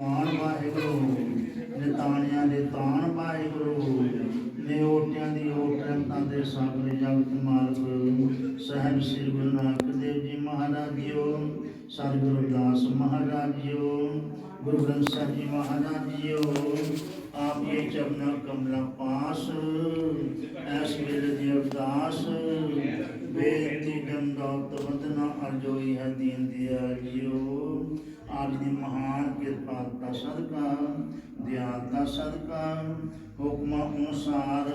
ਤਾਣ ਵਾਹਿਗੁਰੂ, ਨਿਤਾਣਿਆਂ ਦੇ ਤਾਣ ਵਾਹਿਗੁਰੂ ਨੇ ਓਟਿਆਂ ਦੀ ਓਟਾਂ ਦੇ ਸਾਗਰ ਜਗਤ ਮਾਲਕ, ਸਹਿਬ ਸ੍ਰੀ ਗੁਰੂ ਨਾਨਕ ਦੇਵ ਜੀ ਮਹਾਰਾਜ ਜੀਓ ਸਤਿਗੁਰੂ ਦਾਸ ਮਹਾਰਾਜ ਜੀਓ ਗੁਰੂ ਗ੍ਰੰਥ ਸਾਹਿਬ ਜੀ ਮਹਾਰਾਜ ਜੀਓ ਆਪ ਇਹ ਚਰਨਾ ਕਮਲਾ ਪਾਸ ਐਸ ਵੇਲੇ ਦੀ ਅਰਦਾਸ, ਬੇਨਤੀ ਗੰਦੋਤ ਵੰਦਨਾ ਅਰਜੋਈ ਹੈ ਦੀਨ ਦਿਆ ਜੀਓ ਦਾ ਸਦਕਾ, ਦਿਆਲ ਦਾ ਸਦਕਾ, ਹੁਕਮਾਂ ਅਨੁਸਾਰ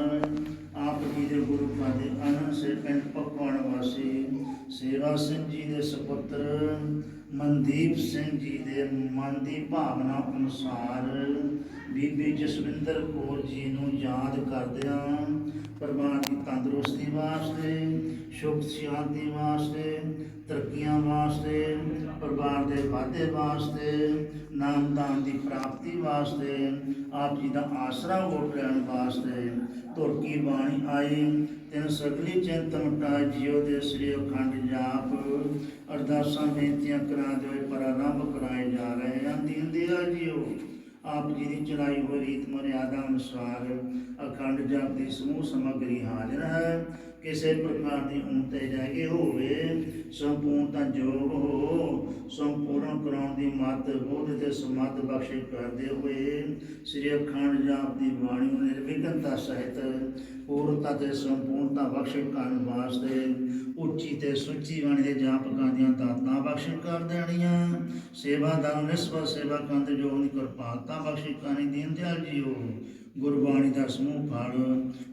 ਆਪ ਜੀ ਦੇ ਗੁਰੂ ਪਾਦੇ ਅਨੰਦ ਸੇ ਪਿੰਡ ਪਕਵਾਨ ਵਾਸੀ, ਸੇਵਾ ਸਿੰਘ ਜੀ ਦੇ ਸੁਪੁੱਤਰ, ਮਨਦੀਪ ਸਿੰਘ ਜੀ ਦੇ ਮਨ ਦੀ ਭਾਵਨਾ ਅਨੁਸਾਰ, ਬੀਬੀ ਜਸਵਿੰਦਰ ਕੌਰ ਜੀ ਨੂੰ ਯਾਦ ਕਰਦਿਆਂ ਪਰਮਾਤਮਾ ਦੀ ਤੰਦਰੁਸਤੀ ਵਾਸਤੇ, ਸੁਖ ਸ਼ਾਂਤੀ ਵਾਸਤੇ, ਤਰੱਕੀਆਂ ਵਾਸਤੇ, ਪਰਿਵਾਰ ਦੇ ਵਾਧੇ ਵਾਸਤੇ ਨਾਮਦਾਨ ਦੀ ਪ੍ਰਾਪਤੀ ਵਾਸਤੇ, ਆਪ ਜੀ ਦਾ ਆਸਰਾ ਵੋਟ ਲੈਣ ਵਾਸਤੇ ਤੁਰਕੀ ਬਾਣੀ ਆਈ, ਤਿੰਨ ਸਗਲੀ ਚਿੰਤਨ ਮਟਾ ਜਿਉ ਦੇ ਸ੍ਰੀ ਅਖੰਡ ਜਾਪ, ਅਰਦਾਸਾਂ ਬੇਨਤੀਆਂ ਕਰਾ ਦਿਓ ਪਰ ਕਰਾਏ ਜਾ ਰਹੇ ਹਨ, ਦੀਨ ਦਿਆ ਜੀਓ ਆਪ ਜੀ ਦੀ ਚਲਾਈ ਹੋਈ ਰੀਤ ਮਰਿਆਦਾ ਅਨੁਸਾਰ ਅਖੰਡ ਜਾਪ ਦੀ ਸਮੂਹ ਸਮੱਗਰੀ ਹਾਜ਼ਰ ਹੈ। ਕਿਸੇ ਪ੍ਰਕਾਰ ਦੀ ਉਮਤੇ ਜਾਗੇ ਹੋਵੇ ਸੰਪੂਰਨਤਾ ਜੋਗ ਹੋ। ਸੰਪੂਰਨ ਕਰਾਉਣ ਦੀ ਮੱਤ ਬੋਧ ਤੇ ਸਮੱਤ ਬਖਸ਼ੇ ਕਰਦੇ ਹੋਏ, ਸ੍ਰੀ ਅਖੰਡ ਜਾਪ ਦੀ ਬਾਣੀ ਨੂੰ ਨਿਰਵਿਘਨਤਾ ਸਹਿਤ ਪੂਰਨਤਾ ਤੇ ਸੰਪੂਰਨਤਾ ਬਖਸ਼ੇ ਕਰਨ ਵਾਸਤੇ ਉੱਚੀ ਤੇ ਸੁੱਚੀ ਬਾਣੀ ਦੇ ਜਾਪਕਾਂ ਦੀਆਂ ਦਾਤਾਂ ਬਖਸ਼ ਕਰ ਦੇਣੀਆਂ। ਸੇਵਾਦਾਰ ਨਿਸਬਤ ਸੇਵਾ ਕੰਤ ਜੋ ਦੀ ਕਿਰਪਾਲਤਾ ਬਖਸ਼ੇ ਕਰਨੀ ਦੀਨ ਦਿਆਲ ਜੀਓ। ਗੁਰਬਾਣੀ ਦਾ ਸਮੂਹ ਫਲ,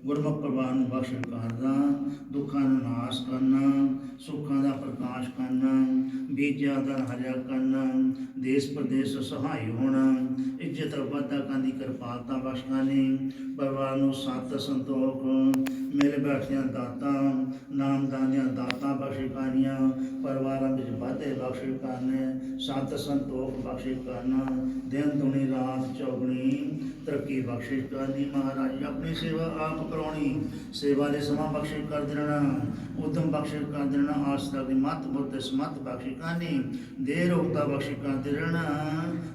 ਗੁਰਮੁਖ ਪ੍ਰਵਾਨ ਨੂੰ ਬਖਸ਼ ਕਰਦਾ ਦੁੱਖਾਂ ਨੂੰ ਨਾਸ਼ ਕਰਨਾ, ਸੁੱਖਾਂ ਦਾ ਪ੍ਰਕਾਸ਼ ਕਰਨਾ, ਬੀਜਾਂ ਦਾ ਹਰਿਆ ਕਰਨਾ, ਦੇਸ਼ ਪ੍ਰਦੇਸ਼ ਸਹਾਈ ਹੋਣਾ, ਇੱਜ਼ਤ ਵਾਧਾ ਕਰਨ ਦੀ ਕਿਰਪਾਲਤਾ ਬਖਸ਼ਾਨੀ ਪਰਿਵਾਰ ਨੂੰ ਸਤ ਸੰਤੋਖ ਮੇਰੇ ਬੈਠਿਆਂ ਦਾਤਾਂ ਨਾਮਦਾਨ ਦੀਆਂ ਦਾਤਾਂ ਬਖਸ਼ਿਕਾਨੀਆਂ ਪਰਿਵਾਰਾਂ ਵਿੱਚ ਵਾਧੇ ਬਖਸ਼ ਕਰਨੇ, ਸਤ ਸੰਤੋਖ ਬਖਸ਼ ਕਰਨਾ ਦਿਨ ਦੁਨੀ ਰਾਤ ਚੌਗਣੀ ਤਰੱਕੀ ਬਖਸ਼ਿਸ਼ ਕਰਨੀ ਮਹਾਰਾਜ, ਆਪਣੀ ਸੇਵਾ ਆਪ ਕਰਾਉਣੀ, ਸੇਵਾ ਦੇ ਸਮਾਂ ਬਖਸ਼ਿਸ਼ ਕਰ ਦੇਣਾ ਉਦਮ ਬਖਸ਼ਿਸ਼ ਕਰ ਦੇਣਾ ਆਸਤਾ ਦੀ ਮਤ, ਬੁੱਧ ਸਮਤ ਬਖਸ਼ਿਸ਼ ਕਰਨੀ ਦੇਰ ਉਕਤਾ ਬਖਸ਼ਿਸ਼ ਕਰਦੇ ਰਹਿਣਾ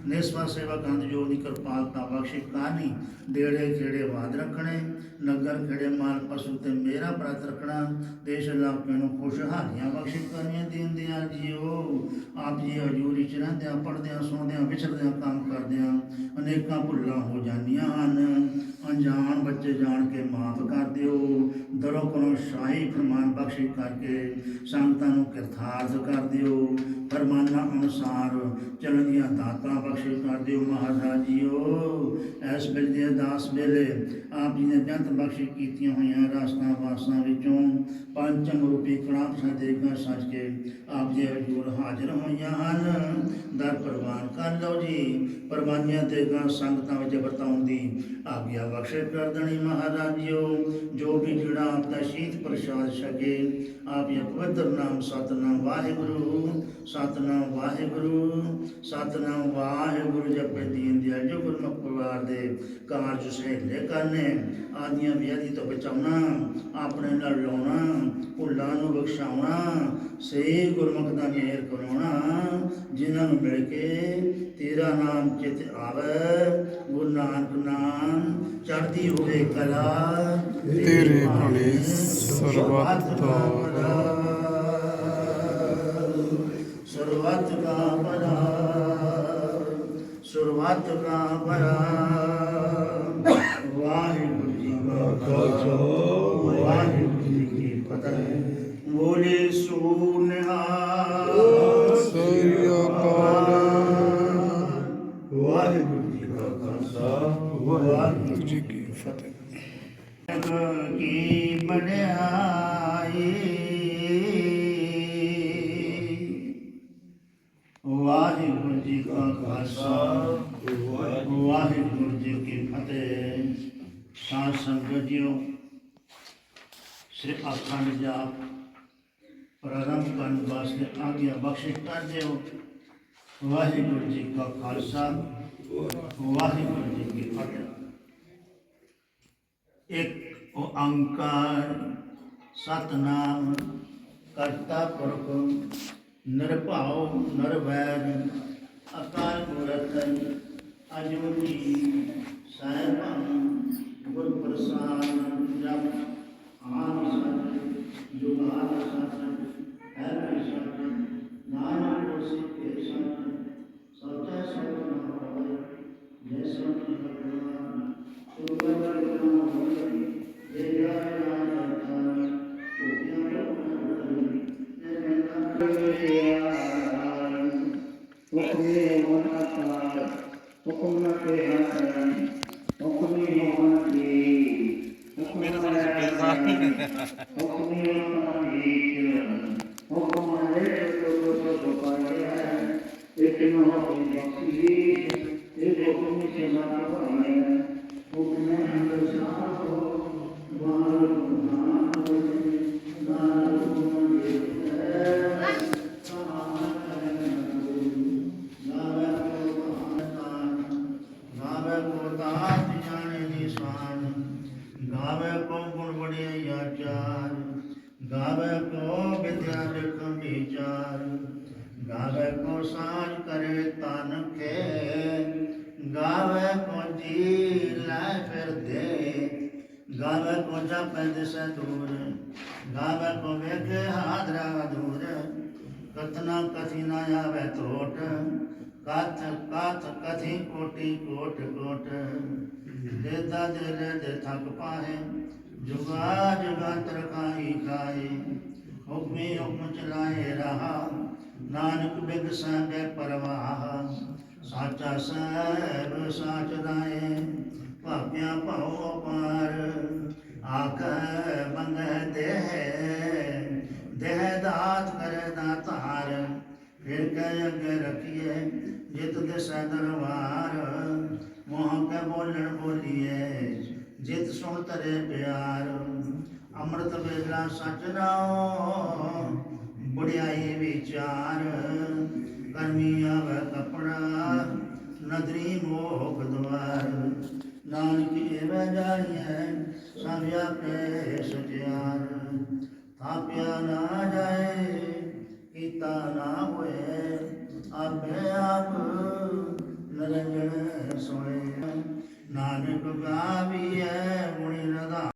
ਨਿਸਵਾ ਸੇਵਾ ਕੰਦ ਜੋ ਦੀ ਕਿਰਪਾਲਤਾ ਬਖਸ਼ਿਸ਼ ਕਰਨੀ ਡੇੜੇ ਖੇੜੇ ਬਾਦ ਰੱਖਣੇ, ਨਗਰ ਖੇੜੇ ਮਾਲ ਪਸ਼ੂ ਤੇ ਮੇਰਾ ਪ੍ਰਤ ਰੱਖਣਾ, ਦੇਸ਼ ਇਲਾਕੇ ਨੂੰ ਖੁਸ਼ਹਾਲੀਆਂ ਬਖਸ਼ਿਸ਼ ਕਰਨੀਆਂ ਦੇਂਦਿਆਂ ਦਿਆਲ ਜੀਓ, ਆਪ ਜੀ ਹਜੂਰੀ ਚ ਰਹਿੰਦਿਆਂ ਪੜਦਿਆਂ ਸੁਣਦਿਆਂ, ਵਿਚਰਦਿਆਂ, ਕੰਮ ਕਰਦਿਆਂ, ਅਨੇਕਾਂ ਭੁੱਲਾਂ ਹੋ ਜਾਂਦੀਆਂ ਹਨ ਅਣਜਾਣ ਬੱਚੇ ਜਾਣ ਕੇ ਮਾਫ ਕਰ ਦਿਓ। ਦਰੋਂ ਕੋਲੋਂ ਸ਼ਾਹੀ ਫਰਮਾਨ ਬਖਸ਼ਿਸ਼ ਕਰਕੇ ਸੰਗਤਾਂ ਨੂੰ ਕਿਰਥਾਰਥ ਕਰ ਦਿਓ। ਫਰਮਾਨਾਂ ਅਨੁਸਾਰ ਚੱਲਣ ਦੀਆਂ ਦਾਤਾਂ ਬਖਸ਼ਿਸ਼ ਕਰ ਦਿਓ ਮਹਾਰਾਜ ਜੀਓ। ਐਸ ਵੇਲੇ ਦੇ ਅਰਦਾਸ ਵੇਲੇ ਆਪ ਜੀ ਨੇ ਜੰਤ ਬਖਸ਼ਿਸ਼ ਕੀਤੀਆਂ ਹੋਈਆਂ ਰਾਸਤਾਂ ਵਾਸਾਂ ਵਿੱਚੋਂ ਪੰਚਮ ਰੂਪੀ ਕੜਾਂ ਸੰਦੇਗਾਂ ਸੱਚ ਕੇ ਆਪ ਜੀ ਹਜ਼ੂਰ ਹਾਜ਼ਰ ਹੋਈਆਂ ਹਨ। ਦਰ ਪ੍ਰਵਾਨ ਕਰ ਲਓ ਜੀ। ਪਰਵਾਨੀਆਂ ਤੇ ਗਾਂ ਸੰਗਤਾਂ ਵਿੱਚ ਵਰਤਾਉਣ ਦੀ ਆਗਿਆ ਬਖਸ਼ੇ ਕਰ ਦੇਣੀ ਮਹਾਰਾਜ ਜੀਓ, ਜੋ ਵੀ ਜਿਹੜਾ ਆਪ ਦਾ ਸ਼ੀਤ ਪ੍ਰਸ਼ਾਦ ਛਕੇ, ਆਪ ਇਹ ਪਵਿੱਤਰ ਨਾਮ ਸਤਨਾਮ ਵਾਹਿਗੁਰੂ ਸਤਨਾਮ ਵਾਹਿਗੁਰੂ ਸਤਨਾਮ ਵਾਹਿਗੁਰੂ ਜਪੇ ਦੀਨ ਦਿਆ ਜੋ ਗੁਰਮੁਖ ਪਰਿਵਾਰ ਦੇ ਕਾਰਜ ਸਹਿਲੇ ਕਰਨੇ, ਆਦੀਆਂ ਵਿਆਧੀ ਤੋਂ ਬਚਾਉਣਾ, ਆਪਣੇ ਨਾਲ ਲਾਉਣਾ, ਭੁੱਲਾਂ ਨੂੰ ਬਖਸ਼ਾਉਣਾ ਸੇ ਗੁਰਮੁਖ ਦਾ ਮਿਹਰ ਕਰਾਉਣਾ, ਜਿਨ੍ਹਾਂ ਨੂੰ ਮਿਲ ਕੇ ਤੇਰਾ ਨਾਮ ਚਿਤ ਆਵੇ, ਗੁਰੂ ਨਾਨਕ ਨਾਮ ਚੜ੍ਹਦੀ ਹੋਵੇ ਕਲਾ ਤੇਰੇ ਭਲੇ ਸਰਬੱਤ ਦਾ ਸਰਬੱਤ ਦਾ ਭਲਾ ਸਰਬੱਤ ਦਾ ਭਲਾ। ਵਾਹਿਗੁਰੂ ਜੀ ਕੀ ਫਤਿਹ। ਕੀ ਬੜਾਈ ਵਾਹਿਗੁਰੂ ਜੀ ਕਾ ਖਾਲਸਾ, ਵਾਹਿਗੁਰੂ ਜੀ ਕੀ ਫਤਿਹ। ਸਾਧ ਸੰਗਤ ਜੀਓ, ਸ੍ਰੀ ਅਖੰਡ ਜਾਪ ਪ੍ਰਾਰੰਭ ਕਰਨ ਵਾਸਤੇ ਆਗਿਆ ਬਖਸ਼ਿਸ਼ ਕਰ ਦਿਓ ਵਾਹਿਗੁਰੂ ਜੀ ਕਾ ਖਾਲਸਾ। ਵਾਹਿਗੁਰੂ ਜੀ ਕੀ ਫਤਿਹ। ਇੱਕ ਓੰਕਾਰ ਸਤਨਾਮ, ਕਰਤਾ ਪੁਰਖ, ਨਿਰਭਉ, ਨਿਰਵੈਰ, ਅਕਾਲ ਮੂਰਤ ਅਜੋਤੀ ਸਾਹਿਬਾਨ ਗੁਰ ਪ੍ਰਸਾਦ ਜਪ ਆਨ ਸਤ, ਜੁਗਾਦ ਸਤ ਹੈ ਸਤ, ਨਾਨਕ ਹੋਸੀ ਕੇ ਸਤ ਹੁਕਮੇ ਮਨਤਾ ਹੁਕਮ ਕੇ ਹਸਨ ਹੁਕਮੇ ਮੋਹਨ ਦੀ ਹੁਕਮੇ ਹੁਕਮੇ ਮੋਹਨ ਦੀ ਹੁਕਮ ਹੈ। ਤੋ ਤੋ ਤੋ ਪਾਇਆ ਇਕ ਨੋ ਹੁਕਮ ਬਖਸ਼ੀ ਇਹ ਹੁਕਮ ਨਾ ਪਾਇਆ ਹੁਕਮ ਹੰਦ ਸਾਹੋ ਵਾਰ ਨਾਮ ਵਿਚਾਰ ਗਾਵੇ ਕੋ ਸਾਜ ਕਰੇ ਤਨ ਕੇ ਗਾਵੇ ਕੋ ਜੀ ਲੈ ਫਿਰ ਦੇ। ਗਾਵੇ ਕੋ ਜਪੈ ਦਿਸ ਦੂਰ। ਗਾਵੇ ਕੋ ਵੇਖੇ ਹਾਦਰਾ ਦੂਰ। ਕਥਨਾ ਕਥੀ ਨਾ ਆਵੇ ਟੋਟ ਕਥ ਕਥ ਕਥੀ ਕੋਟੀ ਕੋਟ ਕੋਟ। ਦੇਦਾ ਦੇ ਦੇ ਥਕ ਪਾਹੇ। ਜੁਗਾ ਜਗਾਤਰ ਕਾਈ ਖਾਏ। ਹੁਕਮੇ ਹੁਕਮ ਚਲਾਏ ਰਹਾ। ਨਾਨਕ ਬਿਗ ਸੰਗੇ ਪਰਵਾਹ। ਸਾਚਾ ਸਹਿਬ ਸਾਚ ਦਾਏ। ਭਾਪਿਆ ਭਾਉ ਅਪਾਰ। ਆਖ ਮੰਗੈ ਦੇਹ। ਦੇਹ ਦਾਤ ਕਰੇ ਦਾਤਾਰ ਫਿਰ ਕਹਿ ਅੱਗੇ ਰੱਖੀਏ ਜਿਤ ਦਿਸੈ ਦਰਬਾਰ। ਮੋਹ ਕੇ ਬੋਲਣ ਬੋਲੀਏ ਜਿਤ ਸੁਣ ਤਰੇ ਪਿਆਰ। ਅੰਮ੍ਰਿਤ ਵੇਲਾ ਸਚ ਨਾਉ ਬੁੜਿਆਈ ਵਿਚਾਰ। ਕਰਮੀ ਆਵੇ ਕਪੜਾ, ਨਦਰੀ ਮੋਖ ਦਵਾਰ। ਨਾਨਕ ਏਵੇਂ ਜਾਣੀਐ ਸਭ ਆਪੇ ਸਚਿਆਰ। ਥਾਪਿਆ ਨਾ ਜਾਏ, ਕੀਤਾ ਨਾ ਹੋਏ, ਆਪੇ ਆਪ ਨਰੰਜਨ ਸੋਏ। ਨਾਨਕ ਗਾਵੀਐ ਮੁਣੀ ਰਦਾ